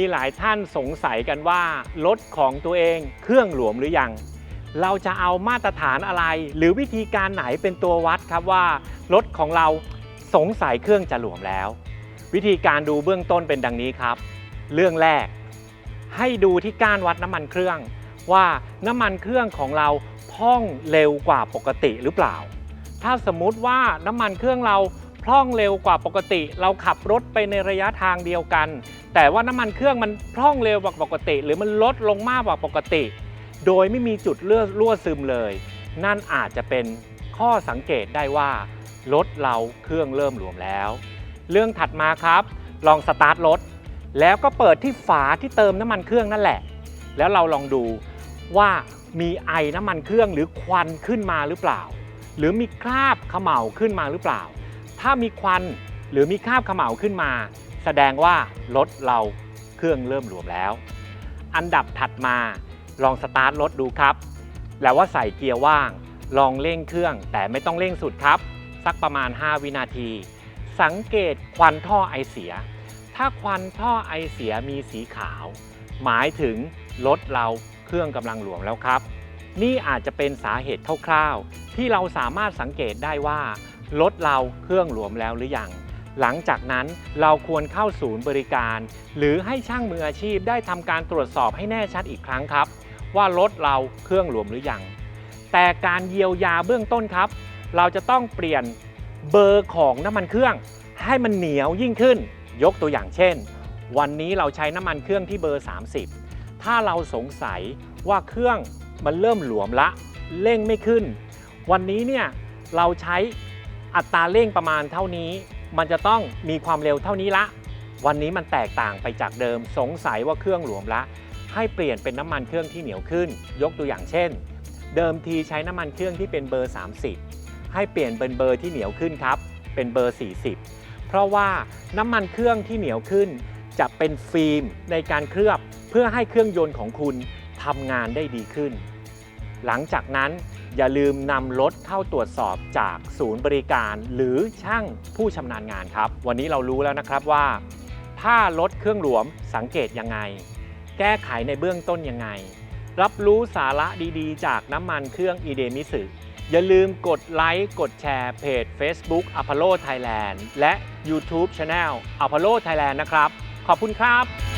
ีหลายท่านสงสัยกันว่ารถของตัวเองเครื่องหลวมหรือยัง เราจะเอามาตรฐานอะไร หรือวิธีการไหนเป็นตัววัดครับว่ารถของเราสงสัยเครื่องจะหลวมแล้ว วิธีการดูเบื้องต้นเป็นดังนี้ครับ เรื่องแรก ให้ดูที่ก้านวัดน้ำมันเครื่อง ว่าน้ำมันเครื่องของเราพร่องเร็วกว่าปกติหรือเปล่า ถ้าสมมุติว่าน้ำมันเครื่องเราพร่องเร็วกว่าปกติ เราขับรถไปในระยะทางเดียวกัน แต่ว่าน้ำมันเครื่องมันพร่องเร็วกว่าปกติ หรือมันลดลงมากกว่าปกติ โดยไม่มีจุดเลือดรั่วซึมเลย นั่นอาจจะเป็นข้อสังเกตได้ว่ารถเราเครื่องเริ่มหลวมแล้ว เรื่องถัดมาครับ ลองสตาร์ทรถแล้วก็เปิดที่ฝาที่เติมน้ำมันเครื่องนั่นแหละ แล้วเราลองดูว่ามีไอน้ำมันเครื่องหรือควันขึ้นมาหรือเปล่า หรือมีคราบเขม่าขึ้นมาหรือเปล่า ถ้ามีควันหรือมีคราบเขม่าขึ้นมา แสดงว่ารถเราเครื่องเริ่มหลวมแล้ว อันดับถัดมาลองสตาร์ทรถดูครับ แล้วว่าใส่เกียร์ว่าง ลองเร่งเครื่องแต่ไม่ต้องเร่งสุดครับ สักประมาณ 5 วินาที สังเกตควันท่อไอเสีย ถ้าควันท่อไอเสียมีสีขาว หมายถึงรถเราเครื่องกำลังหลวมแล้วครับ นี่อาจจะเป็นสาเหตุคร่าวๆ ที่เราสามารถสังเกตได้ว่ารถเราเครื่องหลวมแล้วหรือยัง หลังจากนั้นเราควรเข้าศูนย์บริการ หรือให้ช่างมืออาชีพได้ทำการตรวจสอบให้แน่ชัดอีกครั้งครับ ว่ารถเราเครื่องหลวมหรือยัง แต่การเยียวยาเบื้องต้นครับ เราจะต้องเปลี่ยนเบอร์ของน้ำมันเครื่อง ให้มันเหนียวยิ่งขึ้น ยกตัวอย่างเช่น วันนี้เราใช้น้ำมันเครื่องที่เบอร์ 30 ถ้าเราสงสัยว่าเครื่องมันเริ่มหลวมละเร่งไม่ขึ้น วันนี้เนี่ยเราใช้อัตราเร่งประมาณเท่านี้ มันจะต้องมีความเร็วเท่านี้ละ วันนี้มันแตกต่างไปจากเดิมสงสัยว่าเครื่องหลวมละ ให้เปลี่ยนเป็นน้ำมันเครื่องที่เหนียวขึ้น ยกตัวอย่างเช่น เดิมทีใช้น้ำมันเครื่องที่เป็นเบอร์ 30 ให้เปลี่ยนเป็นเบอร์ที่เหนียวขึ้นครับ เป็นเบอร์ 40 เพราะว่าน้ำมันเครื่องที่เหนียวขึ้น จะเป็นฟิล์มในการเคลือบ เพื่อให้เครื่องยนต์ของคุณทำงานได้ดีขึ้น หลังจากนั้น อย่าลืมนำรถเข้าตรวจสอบจากศูนย์บริการ หรือช่างผู้ชำนาญงานครับ วันนี้เรารู้แล้วนะครับว่า ถ้ารถเครื่องหลวมสังเกตยังไง แก้ไขในเบื้องต้นยังไง รับรู้สาระดีๆ จากน้ำมันเครื่องอีเดมิสึอย่าลืมกดไลค์กดแชร์เพจ Facebook Apollo Thailand และ YouTube Channel Apollo Thailand นะครับ ขอบคุณครับ